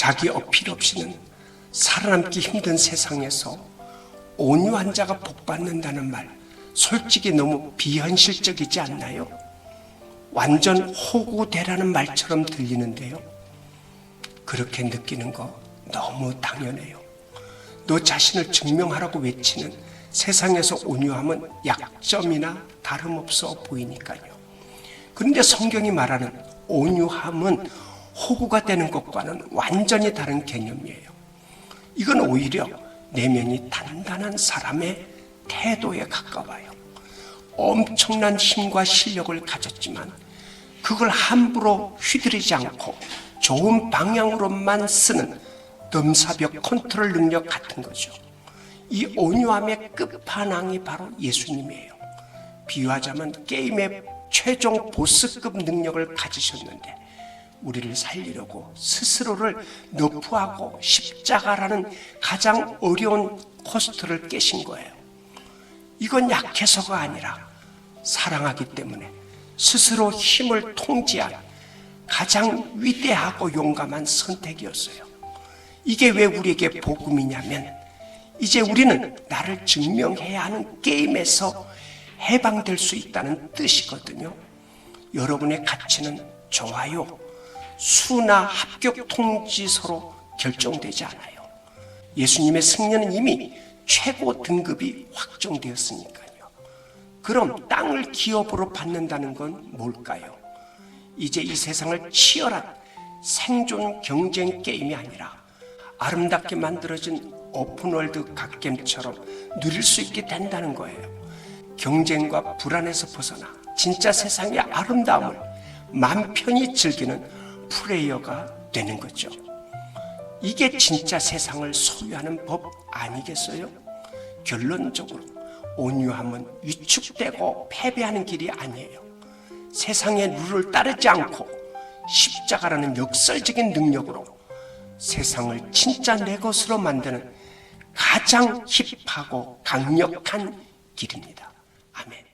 자기 어필 없이는 살아남기 힘든 세상에서 온유한 자가 복받는다는 말 솔직히 너무 비현실적이지 않나요? 완전 호구되라는 말처럼 들리는데요. 그렇게 느끼는 거 너무 당연해요. 너 자신을 증명하라고 외치는 세상에서 온유함은 약점이나 다름없어 보이니까요. 그런데 성경이 말하는 온유함은 호구가 되는 것과는 완전히 다른 개념이에요. 이건 오히려 내면이 단단한 사람의 태도에 가까워요. 엄청난 힘과 실력을 가졌지만 그걸 함부로 휘두르지 않고 좋은 방향으로만 쓰는 넘사벽 컨트롤 능력 같은 거죠. 이 온유함의 끝판왕이 바로 예수님이에요. 비유하자면 게임의 최종 보스급 능력을 가지셨는데 우리를 살리려고 스스로를 너프하고 십자가라는 가장 어려운 코스트를 깨신 거예요. 이건 약해서가 아니라 사랑하기 때문에 스스로 힘을 통제한 가장 위대하고 용감한 선택이었어요. 이게 왜 우리에게 복음이냐면 이제 우리는 나를 증명해야 하는 게임에서 해방될 수 있다는 뜻이거든요. 여러분의 가치는 좋아요. 수나 합격 통지서로 결정되지 않아요. 예수님의 승리는 이미 최고 등급이 확정되었으니까요. 그럼 땅을 기업으로 받는다는 건 뭘까요? 이제 이 세상을 치열한 생존 경쟁 게임이 아니라 아름답게 만들어진 오픈월드 갓겜처럼 누릴 수 있게 된다는 거예요. 경쟁과 불안에서 벗어나 진짜 세상의 아름다움을 맘 편히 즐기는 플레이어가 되는 거죠. 이게 진짜 세상을 소유하는 법 아니겠어요? 결론적으로 온유함은 위축되고 패배하는 길이 아니에요. 세상의 룰을 따르지 않고 십자가라는 역설적인 능력으로 세상을 진짜 내 것으로 만드는 가장 힙하고 강력한 길입니다. 아멘.